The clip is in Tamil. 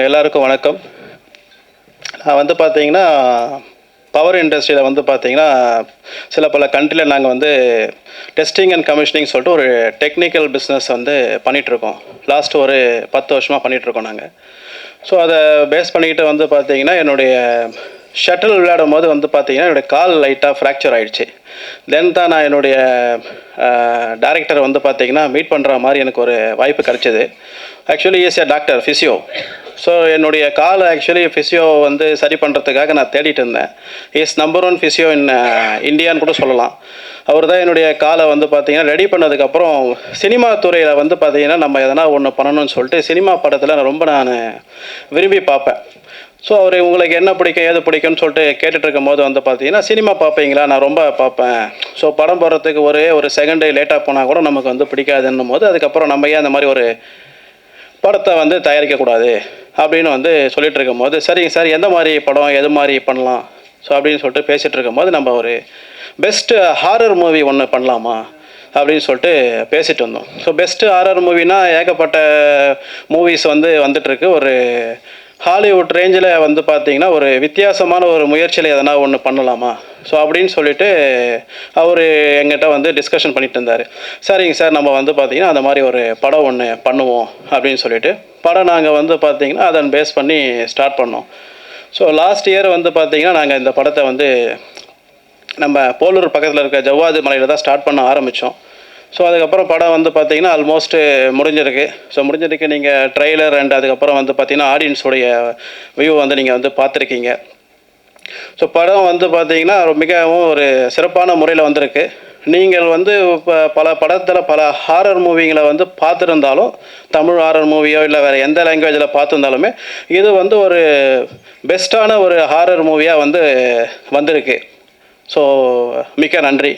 உங்கள் எல்லாருக்கும் வணக்கம். நான் வந்து பார்த்தீங்கன்னா பவர் இண்டஸ்ட்ரியில் வந்து பார்த்தீங்கன்னா சில பல கண்ட்ரியில் நாங்கள் வந்து டெஸ்டிங் அண்ட் கமிஷனிங் சொல்லிட்டு ஒரு டெக்னிக்கல் பிஸ்னஸ் வந்து பண்ணிகிட்ருக்கோம் லாஸ்ட் ஒரு பத்து வருஷமாக பண்ணிகிட்ருக்கோம் நாங்கள் ஸோ அதை பேஸ் பண்ணிக்கிட்டு வந்து பார்த்தீங்கன்னா என்னுடைய ஷட்டில் விளையாடும் போது வந்து பார்த்தீங்கன்னா என்னுடைய கால் லைட்டாக ஃப்ராக்சர் ஆகிடுச்சு தென் தான் நான் என்னுடைய டேரக்டர் வந்து பார்த்தீங்கன்னா மீட் பண்ணுற மாதிரி எனக்கு ஒரு வாய்ப்பு கிடச்சிது. Actually is a doctor physio so என்னுடைய காலை ஆக்சுவலி ஃபிசியோ வந்து சரி பண்ணுறதுக்காக நான் தேடிட்டு இருந்தேன். Is number one physio in இந்தியான்னு கூட சொல்லலாம். அவர் தான் என்னுடைய காலை வந்து பார்த்தீங்கன்னா ரெடி பண்ணதுக்கப்புறம் சினிமா துறையில் வந்து பார்த்தீங்கன்னா நம்ம எதனா ஒன்று பண்ணணும்னு சொல்லிட்டு சினிமா படத்தில் நான் ரொம்ப நான் விரும்பி பார்ப்பேன் ஸோ அவர் உங்களுக்கு என்ன பிடிக்கும் ஏது பிடிக்கும்னு சொல்லிட்டு கேட்டுட்டு இருக்கும் போது வந்து பார்த்தீங்கன்னா சினிமா பார்ப்பீங்களா நான் ரொம்ப பார்ப்பேன் ஸோ படம் போடுறதுக்கு ஒரே ஒரு செகண்டு லேட்டாக போனால் கூட நமக்கு வந்து பிடிக்காதுன்னும் போது அதுக்கப்புறம் நம்ம ஏன் அந்த மாதிரி ஒரு படத்தை வந்து தயாரிக்கக்கூடாது? அப்படின்னு வந்து சொல்லிட்டு இருக்கும்போது சரிங்க சார் எந்த மாதிரி படம் எது மாதிரி பண்ணலாம்? ஸோ அப்படின்னு சொல்லிட்டு பேசிகிட்டு இருக்கும்போது நம்ம ஒரு பெஸ்ட்டு ஹாரர் மூவி ஒன்று பண்ணலாமா? அப்படின்னு சொல்லிட்டு பேசிட்டு வந்தோம். ஸோ பெஸ்ட்டு ஹாரர் மூவினா ஏகப்பட்ட மூவிஸ் வந்து வந்துட்டுருக்கு. ஒரு ஹாலிவுட் ரேஞ்சில் வந்து பார்த்தீங்கன்னா ஒரு வித்தியாசமான ஒரு முயற்சியில் எதனா ஒன்று பண்ணலாமா? ஸோ அப்படின்னு சொல்லிட்டு அவர் எங்கிட்ட வந்து டிஸ்கஷன் பண்ணிட்டு இருந்தார். சரிங்க சார் நம்ம வந்து பார்த்தீங்கன்னா அந்த மாதிரி ஒரு படம் ஒன்று பண்ணுவோம் அப்படின்னு சொல்லிட்டு. படம் நாங்கள் வந்து பார்த்தீங்கன்னா அதன் பேஸ் பண்ணி ஸ்டார்ட் பண்ணோம். ஸோ லாஸ்ட் இயர் வந்து பார்த்தீங்கன்னா நாங்கள் இந்த படத்தை வந்து நம்ம போலூர் பக்கத்தில் இருக்க ஜவ்வாது மலையில் தான் ஸ்டார்ட் பண்ண ஆரம்பித்தோம் ஸோ அதுக்கப்புறம் படம் வந்து பார்த்தீங்கன்னா ஆல்மோஸ்ட் முடிஞ்சிருக்கு. ஸோ முடிஞ்சிருக்கு நீங்கள் ட்ரெய்லர் அண்ட் அதுக்கப்புறம் வந்து பார்த்தீங்கன்னா ஆடியன்ஸோடைய வியூ வந்து நீங்கள் வந்து பார்த்துருக்கீங்க. ஸோ படம் வந்து பார்த்தீங்கன்னா மிகவும் ஒரு சிறப்பான முறையில் வந்திருக்கு. நீங்கள் வந்து இப்போ பல படத்தில் பல ஹாரர் மூவிங்களை வந்து பார்த்துருந்தாலும் தமிழ் ஹாரர் மூவியோ இல்லை வேறு எந்த லாங்குவேஜில் பார்த்துருந்தாலுமே இது வந்து ஒரு பெஸ்ட்டான ஒரு ஹாரர் மூவியாக வந்து வந்திருக்கு. ஸோ மிக்க நன்றி.